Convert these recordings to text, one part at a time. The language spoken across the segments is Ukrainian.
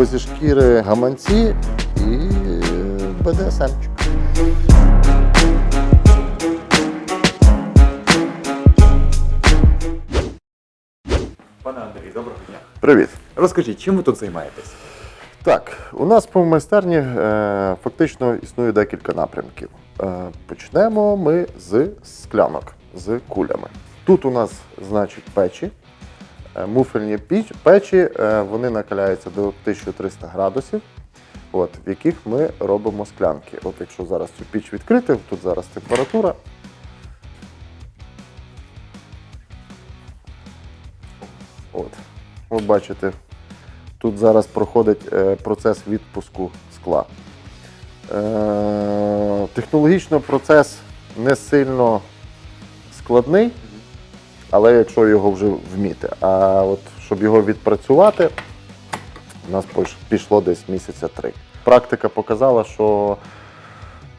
Позі шкіри гаманці і БДСМчик. Пане Андрій, доброго дня. Привіт. Розкажіть, чим ви тут займаєтесь? Так, у нас по майстерні е, фактично існує декілька напрямків. Е, почнемо ми з склянок, з кулями. Тут у нас, значить, печі. Е, муфельні печі, е, вони накаляються до 1300 градусів, от, в яких ми робимо склянки. От якщо зараз цю піч відкрити, тут зараз температура. От, ви бачите, Тут зараз проходить е, процес відпуску скла. Технологічно процес не сильно складний, але якщо його вже вміти. А от щоб його відпрацювати, у нас пішло десь місяця три. Практика показала, що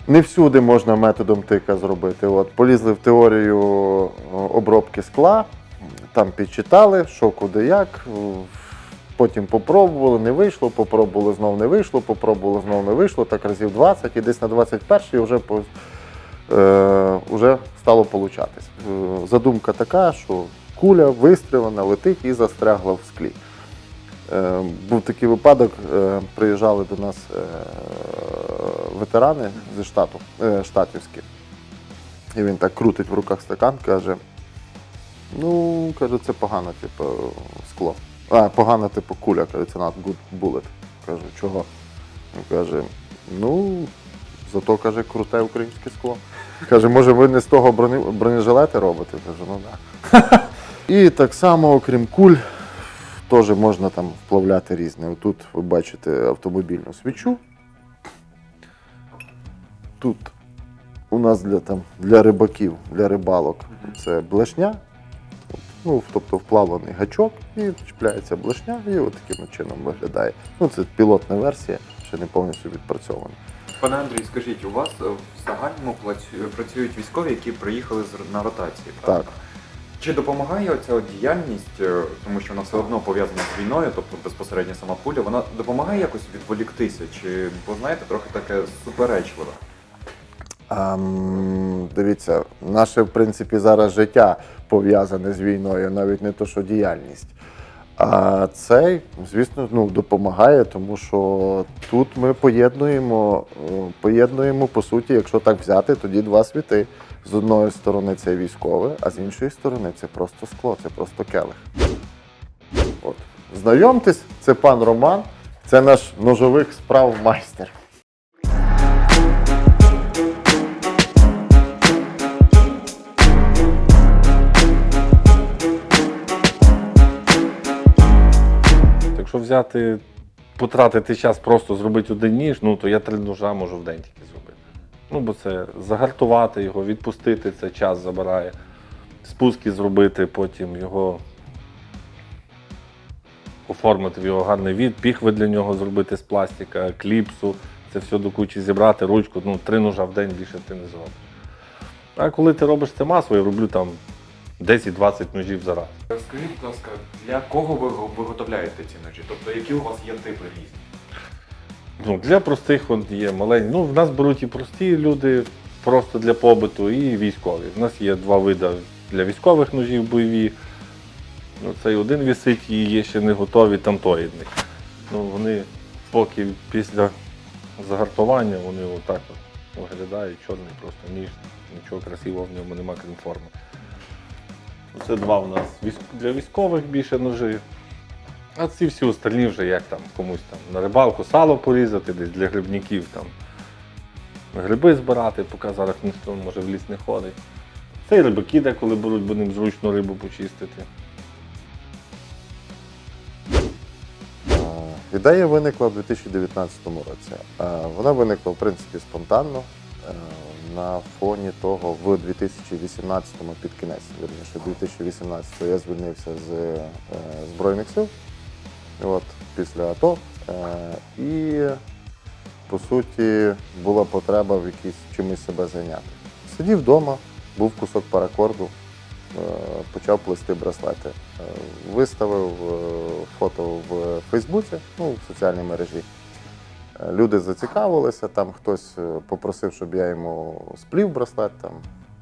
не всюди можна методом тика зробити. От, полізли в теорію обробки скла, там підчитали, що куди як. Потім попробували, не вийшло, попробували, знов не вийшло, попробували, знов не вийшло, так разів 20, і десь на 21-й вже, по- вже стало получатись. Е, задумка така, що куля вистрілена, летить і застрягла в склі. Е, був такий випадок, е, приїжджали до нас е, ветерани зі штату, е, штатівські. І він так крутить в руках стакан, каже: ну, каже, це погано, типу, скло. А, погана, типу, куля, каже, це not good bullet. Кажу, чого? Він каже, ну, зато каже, круте українське скло. Каже, може, ви не з того броні, бронежилети робите? Кажу, ну так. І так само, окрім куль, теж можна там вплавляти різне. Тут ви бачите автомобільну свічу. Тут у нас для, там, для рибаків, для рибалок це блешня. Ну, тобто вплавлений гачок і чіпляється блешня, і от таким чином виглядає. Ну, це пілотна версія, ще не повністю відпрацьована. Пане Андрій, скажіть, у вас е, в загальному працюють військові, які приїхали на ротації? Так. Чи допомагає оця діяльність, е, тому що вона все одно пов'язана з війною, тобто безпосередньо сама пуля, вона допомагає якось відволіктися? Чи, бо знаєте, трохи таке суперечливе? Ам, дивіться, наше, в принципі, зараз життя пов'язане з війною, навіть не то, що діяльність. А цей, звісно, ну, допомагає, тому що тут ми поєднуємо, е, поєднуємо, по суті, якщо так взяти, тоді два світи. З одної сторони це військове, а з іншої сторони це просто скло, це просто келих. От. Знайомтесь, це пан Роман, це наш ножових справ майстер. Взяти, потратити час просто зробити один ніж, ну то я три ножа можу в день тільки зробити. Ну, бо це загартувати його, відпустити, це час забирає. Спуски зробити, потім його оформити в його гарний від, піхви для нього зробити з пластика, кліпсу, це все до кучі зібрати, ручку, ну, три ножа в день більше ти не зробиш. А коли ти робиш це масово, я роблю там 10-20 ножів за раз. Скажіть, будь ласка, для кого ви виготовляєте ці ножі? Тобто, які у вас є типи різні? Ну, для простих от є маленькі. Ну, в нас беруть і прості люди просто для побуту, і військові. У нас є два види для військових ножів бойові. Ну, цей один вісить і є ще не готові, там той. Ну, вони поки після загартування вони отак от виглядають, чорний просто ніж, нічого красивого в ньому нема, крім форми. Це два у нас для військових більше ножі. А ці всі остальні вже як там комусь там на рибалку сало порізати, десь для грибників там гриби збирати, поки зараз ніхто може в ліс не ходить. Це і рибаки деколи беруть, бо ним зручно рибу почистити. Е, Ідея виникла в 2019 році. Е, Вона виникла, в принципі, спонтанно е, на фоні того, в 2018-му під кінець, вірніше, 2018-го я звільнився з е, Збройних сил от, після АТО. Е, І, по суті, була потреба в якійсь чимось себе зайняти. Сидів вдома, був кусок паракорду, почав плести браслети. Е, Виставив е, фото в Фейсбуці, ну, в соціальній мережі. Люди зацікавилися, там хтось е, попросив, щоб я йому сплів браслет, там,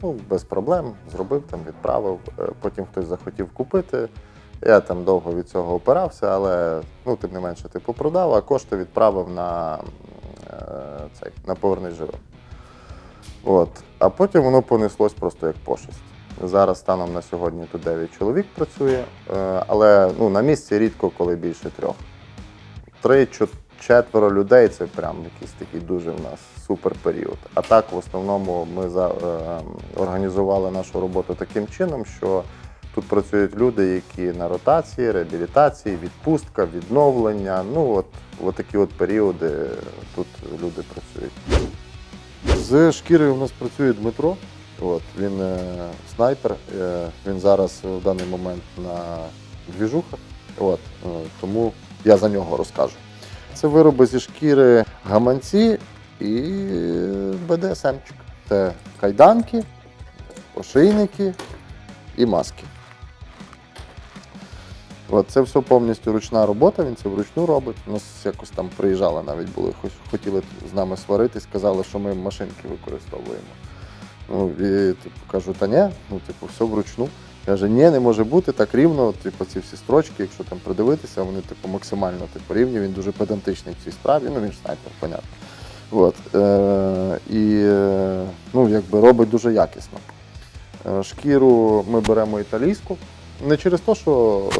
ну, без проблем, зробив, там, відправив. Е, Потім хтось захотів купити. Я там довго від цього опирався, але ну, тим не менше типу продав, а кошти відправив на, е, цей, на повернись живим. От. А потім воно понеслось просто як пошесть. Зараз станом на сьогодні тут 9 чоловік працює, але ну, на місці рідко, коли більше трьох. Три, чо- четверо людей це прям якийсь такий дуже в нас супер період. А так, в основному, ми за, е, організували нашу роботу таким чином, що тут працюють люди, які на ротації, реабілітації, відпустка, відновлення. Ну, от, от такі от періоди тут люди працюють. З шкірою у нас працює Дмитро. От, він е, снайпер, е, він зараз в даний момент на двіжухах. От, е, тому я за нього розкажу. Це вироби зі шкіри гаманці і БДСМчик. Це кайданки, ошейники і маски. От, це все повністю ручна робота, він це вручну робить. У нас якось там приїжджали навіть були, хотіли з нами сваритись, казали, що ми машинки використовуємо. Ну, і типу, кажу, та ні, ну, типу, все вручну. Каже, ні, не може бути так рівно. Типу, ці всі строчки, якщо там придивитися, вони типу, максимально типу, рівні. Він дуже педантичний в цій справі, ну він ж снайпер, понятно. От, е, і е, ну, якби робить дуже якісно. Е, Шкіру ми беремо італійську. Не через те, що е,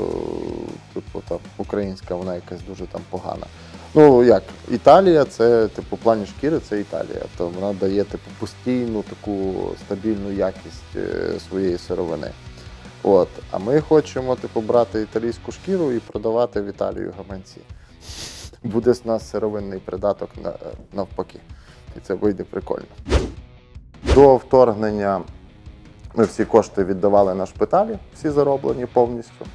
типу, там, українська вона якась дуже там погана. Ну як, Італія це, типу, плані шкіри це Італія. То вона дає типу, постійну таку стабільну якість е, своєї сировини. От. А ми хочемо типу, брати італійську шкіру і продавати в Італію гаманці. Буде з нас сировинний придаток на, навпаки. І це вийде прикольно. До вторгнення ми всі кошти віддавали на шпиталі, всі зароблені повністю.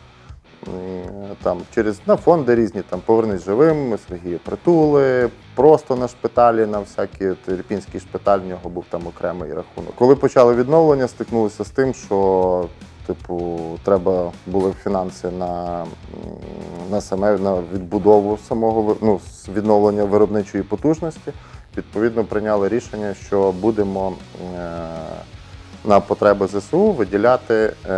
Там через на фонди різні, там повернись живим, Сергія притули, просто на шпиталі, на всякі Ірпінський шпиталь, в нього був там окремий рахунок. Коли почали відновлення, стикнулися з тим, що типу треба були фінанси на, на саме на відбудову самого ну, відновлення виробничої потужності. Відповідно, прийняли рішення, що будемо. Е- на потреби ЗСУ виділяти е,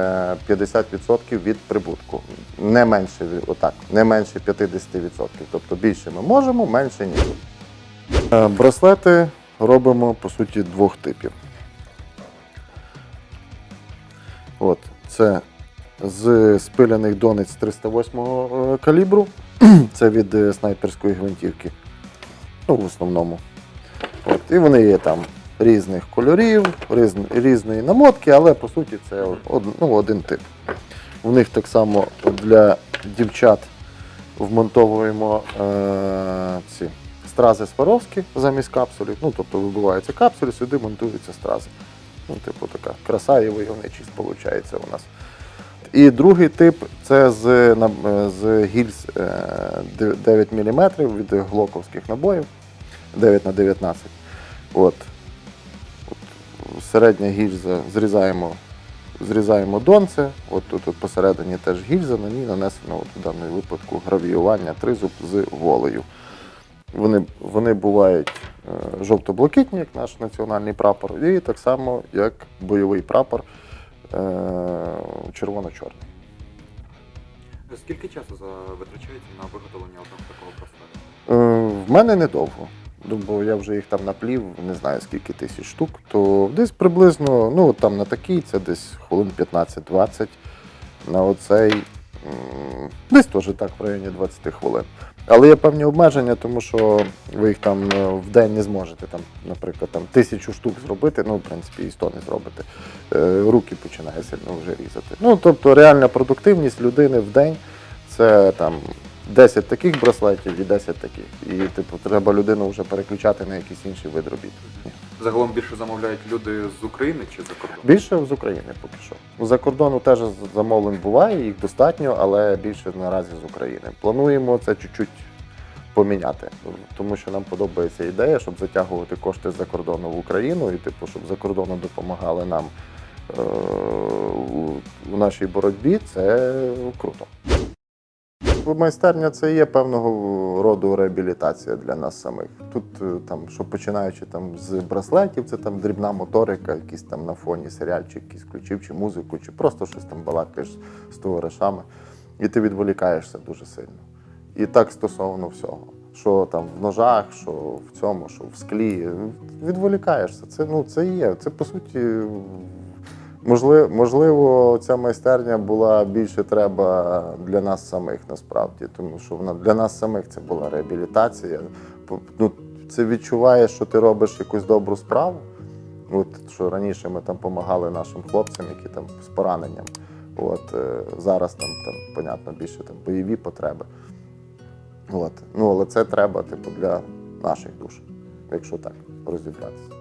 50% від прибутку. Не менше отак, не менше 50%. Тобто більше ми можемо, менше ні. Е, Браслети робимо по суті двох типів. От, це з спиляних донець 308 е, калібру. Це від е, снайперської гвинтівки. Ну, в основному. От, і вони є там різних кольорів, різн, різної намотки, але по суті це од, ну, один тип. У них так само для дівчат вмонтовуємо е, ці стрази Сваровські замість капсулів. Ну, тобто вибиваються капсулі, сюди монтуються стрази. Ну, типу така краса і войовничість виходить у нас. І другий тип це з, е, з гільз е, 9 мм від глоковських набоїв 9 на 19 От. От середня гільза зрізаємо, зрізаємо донце, от тут от посередині теж гільза, на ній нанесено от, в даному випадку гравіювання тризуб з волею. Вони, вони бувають е, жовто-блакитні, як наш національний прапор, і так само, як бойовий прапор е, червоно-чорний. Скільки часу витрачається на виготовлення одного такого браслета? Е, В мене недовго. Ну, Бо я вже їх там наплів, не знаю скільки тисяч штук, то десь приблизно, ну там на такий, це десь хвилин 15-20. На оцей десь теж так в районі 20 хвилин. Але є певні обмеження, тому що ви їх там е, в день не зможете, там, наприклад, там, тисячу штук зробити, ну, в принципі, і 100 не зробите. Е, Руки починає сильно вже різати. Ну, тобто реальна продуктивність людини в день це там 10 таких браслетів і 10 таких. І типу, треба людину вже переключати на якийсь інший вид робіт. Загалом більше замовляють люди з України чи за кордону? Більше з України поки що. За кордону теж замовлень буває, їх достатньо, але більше наразі з України. Плануємо це чуть-чуть поміняти, тому що нам подобається ідея, щоб затягувати кошти з-за кордону в Україну, і типу, щоб за кордону допомагали нам е, у нашій боротьбі, це круто. Майстерня це є певного роду реабілітація для нас самих. Тут е, там, що починаючи там з браслетів, це там дрібна моторика, якісь там на фоні серіальчик, якийсь включив, чи музику, чи просто щось там балакаєш з товаришами, і ти відволікаєшся дуже сильно. І так стосовно всього. Що там в ножах, що в цьому, що в склі. Відволікаєшся. Це ну це є. Це по суті. Можливо, можливо, ця майстерня була більше треба для нас самих насправді, тому що вона для нас самих це була реабілітація. Ну, це відчуваєш, що ти робиш якусь добру справу. От що раніше ми там допомагали нашим хлопцям, які там з пораненням. От е, зараз там, там, понятно, більше там бойові потреби. От. Ну, але це треба, типу, для наших душ, якщо так розібратися.